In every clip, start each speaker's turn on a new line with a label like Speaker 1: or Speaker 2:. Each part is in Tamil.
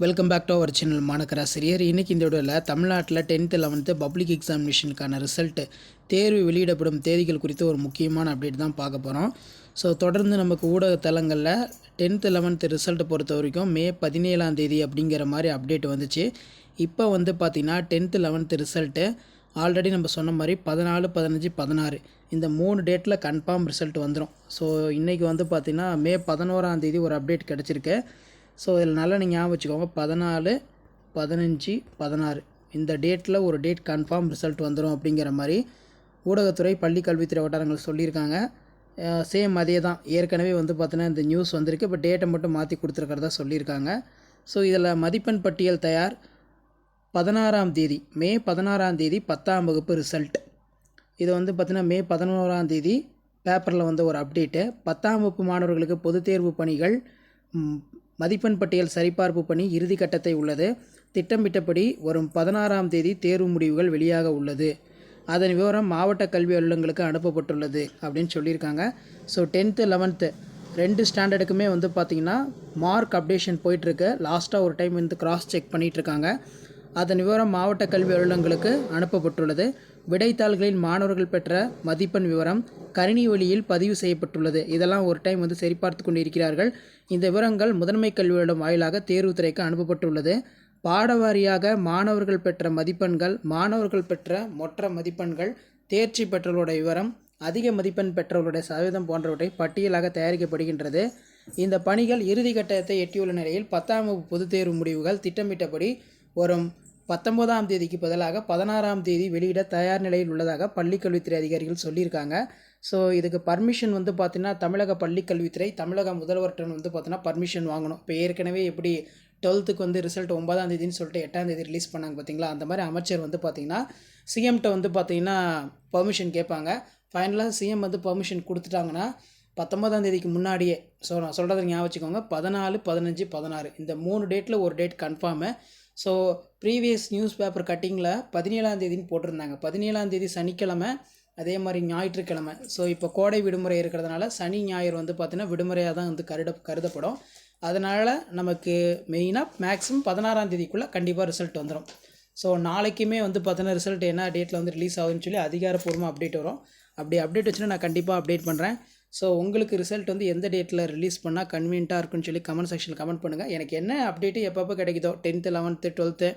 Speaker 1: Welcome back to our channel மாணக்கராசிரியர் இன்றைக்கி இந்த வீடியோவில் தமிழ்நாட்டில் டென்த்து லெவன்த்து பப்ளிக் எக்ஸாமினேஷனுக்கான ரிசல்ட்டு தேர்வு வெளியிடப்படும் தேதிகள் குறித்து ஒரு முக்கியமான அப்டேட் தான் பார்க்க போகிறோம் ஸோ தொடர்ந்து நமக்கு ஊடக தளங்களில் டென்த்து லெவன்த்து ரிசல்ட்டை பொறுத்த வரைக்கும் மே பதினேழாம் தேதி அப்படிங்கிற மாதிரி அப்டேட் வந்துச்சு. இப்போ வந்து பார்த்திங்கன்னா டென்த்து லெவன்த்து ரிசல்ட்டு ஆல்ரெடி நம்ம சொன்ன மாதிரி பதினாலு பதினஞ்சு பதினாறு இந்த மூணு டேட்டில் கன்ஃபார்ம் ரிசல்ட் வந்துடும் ஸோ இன்றைக்கி வந்து பார்த்திங்கன்னா மே பதினோராந்தேதி ஒரு அப்டேட் கிடச்சிருக்கு. ஸோ இதில் நல்லா நீங்கள் ஞாபகம் வச்சுக்கோங்க. பதினாலு பதினஞ்சு பதினாறு. இந்த டேட்டில் ஒரு டேட் கன்ஃபார்ம் ரிசல்ட் வந்துடும் அப்படிங்கிற மாதிரி ஊடகத்துறை பள்ளி கல்வித்துறை வட்டாரங்கள் சொல்லியிருக்காங்க. சேம் அதே தான். ஏற்கனவே வந்து பார்த்தீங்கன்னா இந்த நியூஸ் வந்திருக்கு. இப்போ டேட்டை மட்டும் மாற்றி கொடுத்துருக்கிறதா சொல்லியிருக்காங்க. ஸோ இதில் மதிப்பெண் பட்டியல் தயார். பதினாறாம் தேதி மே பதினாறாம் தேதி பத்தாம் வகுப்பு ரிசல்ட் இது வந்து பார்த்திங்கன்னா மே பதினோராம் தேதி பேப்பரில் வந்து ஒரு அப்டேட்டு பத்தாம் வகுப்பு மாணவர்களுக்கு பொதுத் தேர்வு பணிகள் மதிப்பெண் பட்டியல் சரிபார்ப்பு பணி இறுதி கட்டத்தை உள்ளது. திட்டமிட்டபடி வரும் பதினாறாம் தேதி தேர்வு முடிவுகள் வெளியாக உள்ளது. அதன் விவரம் மாவட்ட கல்வி அலுவலங்களுக்கு அனுப்பப்பட்டுள்ளது அப்படின்னு சொல்லியிருக்காங்க. ஸோ டென்த்து லெவன்த்து ரெண்டு ஸ்டாண்டர்டுக்குமே வந்து பார்த்திங்கன்னா மார்க் அப்டேஷன் போயிட்டுருக்கு. லாஸ்ட்டாக ஒரு டைம் வந்து கிராஸ் செக் பண்ணிகிட்ருக்காங்க அதன் விவரம் மாவட்ட கல்வி அலுவலகங்களுக்கு அனுப்பப்பட்டுள்ளது. விடைத்தாள்களில் மாணவர்கள் பெற்ற மதிப்பெண் விவரம் கணினி வழியில் பதிவு செய்யப்பட்டுள்ளது. இதெல்லாம் ஒரு டைம் வந்து சரிபார்த்து கொண்டிருக்கிறார்கள். இந்த விவரங்கள் முதன்மை கல்வியிடம் வாயிலாக தேர்வுத்துறைக்கு அனுப்பப்பட்டுள்ளது. பாடவாரியாக மாணவர்கள் பெற்ற மதிப்பெண்கள் மாணவர்கள் பெற்ற மொற்ற மதிப்பெண்கள் தேர்ச்சி பெற்றவர்களுடைய விவரம் அதிக மதிப்பெண் பெற்றவர்களுடைய சதவீதம் போன்றவற்றை பட்டியலாக தயாரிக்கப்படுகின்றது. இந்த பணிகள் இறுதி கட்டத்தை எட்டியுள்ள நிலையில் பத்தாம் வகுப்பு பொதுத் தேர்வு முடிவுகள் திட்டமிட்டபடி வரும் பத்தொன்பதாம் தேதிக்கு பதிலாக பதினாறாம் தேதி வெளியிட தயார் நிலையில் உள்ளதாக பள்ளிக்கல்வித்துறை அதிகாரிகள் சொல்லியிருக்காங்க. ஸோ இதுக்கு பர்மிஷன் வந்து பார்த்திங்கன்னா தமிழக பள்ளிக்கல்வித்துறை தமிழக முதல்வர்கிட்ட வந்து பார்த்தீங்கன்னா பர்மிஷன் வாங்கணும். இப்போ ஏற்கனவே எப்படி டுவெல்த்துக்கு வந்து ரிசல்ட் ஒன்பதாம் தேதின்னு சொல்லிட்டு எட்டாம் தேதி ரிலீஸ் பண்ணாங்க பார்த்தீங்களா அந்த மாதிரி அமைச்சர் வந்து பார்த்திங்கன்னா சிஎம்கிட்ட வந்து பார்த்திங்கன்னா பர்மிஷன் கேட்பாங்க. ஃபைனலாக சிஎம் வந்து பர்மிஷன் கொடுத்துட்டாங்கன்னா பத்தொன்பதாம் தேதிக்கு முன்னாடியே ஸோ நான் சொல்கிறத ஞாபகம் வச்சுக்கோங்க பதினாலு பதினஞ்சு பதினாறு. இந்த மூணு டேட்டில் ஒரு date confirm so previous news paper கட்டிங்கில் பதினேழாம் தேதின்னு போட்டிருந்தாங்க. பதினேழாம் தேதி சனிக்கிழமை அதே மாதிரி ஞாயிற்றுக்கிழமை. ஸோ இப்போ கோடை விடுமுறை இருக்கிறதுனால சனி ஞாயிறு வந்து பார்த்திங்கன்னா விடுமுறையாக தான் வந்து கருட கருதப்படும். அதனால் நமக்கு மெயினாக மேக்ஸிமம் பதினாறாம் தேதிக்குள்ளே கண்டிப்பாக ரிசல்ட் வந்துடும் ஸோ நாளைக்குமே வந்து பார்த்தீங்கன்னா ரிசல்ட் என்ன டேட்டில் வந்து ரிலீஸ் ஆகுதுன்னு சொல்லி அதிகாரப்பூர்வமாக அப்டேட் வரும். அப்படி அப்டேட் வச்சுன்னா நான் கண்டிப்பாக அப்டேட் பண்ணுறேன் ஸோ உங்களுக்கு ரிசல்ட் வந்து எந்த டேட்டில் ரிலீஸ் பண்ணால் கன்வீனியண்ட்டாக இருக்குன்னு சொல்லி கமெண்ட் செக்ஷனில் கமெண்ட் பண்ணுங்கள் எனக்கு என்ன அப்டேட்டு எப்பப்போ கிடைக்குதோ tenth eleventh twelfth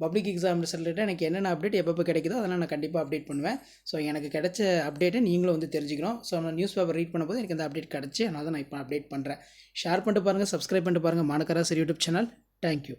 Speaker 1: public exam result எனக்கு என்னென்ன அப்டேட் எப்பப்போ கிடைக்குதோ அதெல்லாம் நான் கண்டிப்பாக அப்டேட் பண்ணுவேன். ஸோ எனக்கு கிடைச்ச அப்டேட்டை நீங்களும் வந்து தெரிஞ்சுக்கணும். ஸோ நான் நியூஸ் பேப்பர் ரீட் பண்ணும்போது எனக்கு அந்த அப்டேட் கிடச்சி அதனால் தான் நான் இப்போ அப்டேட் பண்ணுறேன் ஷேர் பண்ணிட்டு பாருங்கள் சப்ஸ்கிரைப் பண்ணிட்டு பாருங்கள் மானக்கரா சரி யூடியூப் சேனல் தேங்க்யூ